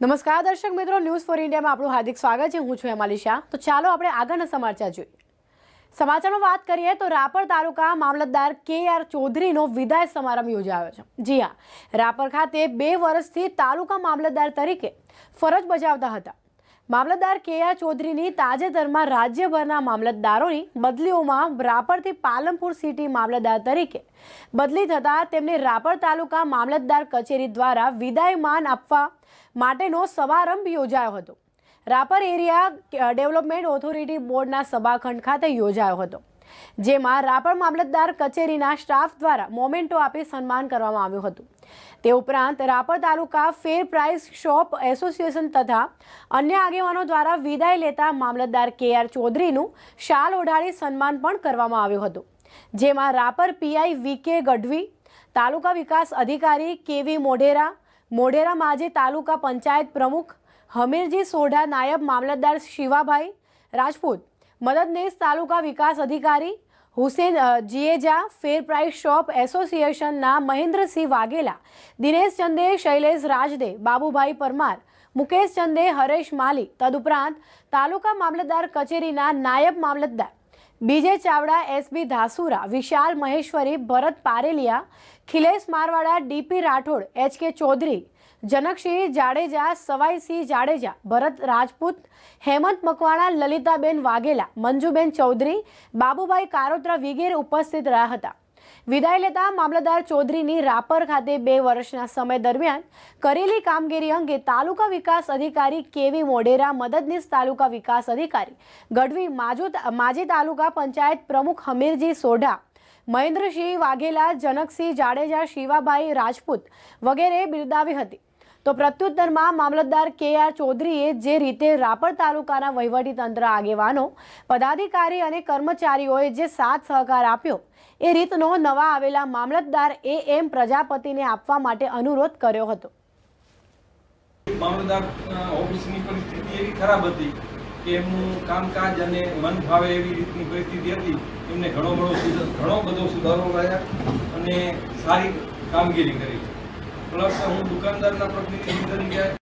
નમસ્કાર દર્શક મિત્રો ન્યૂઝ ફોર ઇન્ડિયામાં આપણું હાર્દિક સ્વાગત છે. હું છું હેમાલી શાહ. તો ચાલો આપણે આગળના સમાચાર જોઈએ. સમાચારમાં વાત કરીએ તો રાપર તાલુકા મામલતદાર કે આર ચૌધરીનો વિદાય સમારંભ યોજાયો છે. જી હા, રાપર ખાતે બે વર્ષથી તાલુકા મામલતદાર તરીકે ફરજ બજાવતા હતા. મામલતદાર કે આર ચૌધરીની તાજેતરમાં રાજ્યભરના મામલતદારોની બદલીઓમાં રાપરથી પાલનપુર સિટી મામલતદાર તરીકે બદલી થતાં તેમને રાપર તાલુકા મામલતદાર કચેરી દ્વારા વિદાયમાન આપવા માટેનો સમારંભ યોજાયો હતો. રાપર એરિયા ડેવલપમેન્ટ ઓથોરિટી બોર્ડના સભાખંડ ખાતે યોજાયો હતો. જેમાં રાપર મામલતદાર કચેરીના સ્ટાફ દ્વારા મોમેન્ટો આપી સન્માન કરવામાં આવ્યું હતું. તે ઉપરાંત Rapar taluka fair price shop association તથા અન્ય આગેવાનો દ્વારા વિદાય લેતા મામલતદાર કે આર ચૌધરીનું શાલ ઓઢાડી સન્માન પણ કરવામાં આવ્યું હતું. જેમાં રાપર પીઆઈ વી કે ગઢવી, તાલુકા વિકાસ અધિકારી કેવી મોઢેરા મોઢેરા માજી તાલુકા પંચાયત પ્રમુખ, હમીરજી સોઢા નાયબ મામલતદાર શિવાભાઈ, રાજપૂત મદદનીશ તાલુકા વિકાસ અધિકારી Hussain Jieja, fair price shop એસોસિએશનના મહેન્દ્રસિંહ વાઘેલા, દિનેશ ચંદે, શૈલેષ રાજદે, બાબુભાઈ પરમાર, મુકેશ ચંદે, હરેશ માલી તદુપરાંત તાલુકા મામલતદાર કચેરીના નાયબ મામલતદાર, B J Chavda S B Dhasura, Vishal Maheshwari, Bharat Pareliya, Khilesh Marwada, D P Rathod, H K Chaudhary Janaksinh Jadeja, સવાઈસિંહ Jadeja, ભરત રાજપૂત, હેમંત મકવાણા, લલિતાબેન વાઘેલા, મંજુબેન ચૌધરી, બાબુભાઈ કારોત્રા વગેરે ઉપસ્થિત રહ્યા હતા. વિદાય લેતા મામલતદાર ચૌધરીની રાપર ખાતે બે વર્ષના સમય દરમિયાન કરેલી કામગીરી અંગે તાલુકા વિકાસ અધિકારી કેવી મોઢેરા, મદદનીશ તાલુકા વિકાસ અધિકારી ગઢવી માજુ માજી તાલુકા પંચાયત પ્રમુખ હમીરજી સોઢા, મહેન્દ્રસિંહ વાઘેલા, જનકસિંહ જાડેજા, શિવાભાઈ રાજપૂત વગેરે બિરદાવી હતી. તો પ્રત્યુત્તરમાં મામલતદાર કે આર ચૌધરીએ જે રીતે રાપર તાલુકાના વહીવટીતંત્ર આગેવાનો, પદાધિકારી અને કર્મચારીઓએ જે સાથ સહકાર આપ્યો, એ રીતનો નવા આવેલા મામલતદાર એ એમ પ્રજાપતિને આપવા માટે અનુરોધ કર્યો હતો. મામલતદાર ઓફિસની પરિસ્થિતિ એવી ખરાબ હતી કે એમનું કામકાજ અને મન ભાવે એવી રીતની પરિસ્થિતિ હતી, એમને ઘણો બધો ઘણો બધો સુધારો લાયા અને સારી કામગીરી કરી. પ્લસ હું દુકાનદારના પ્રતિનિધિ તરીકે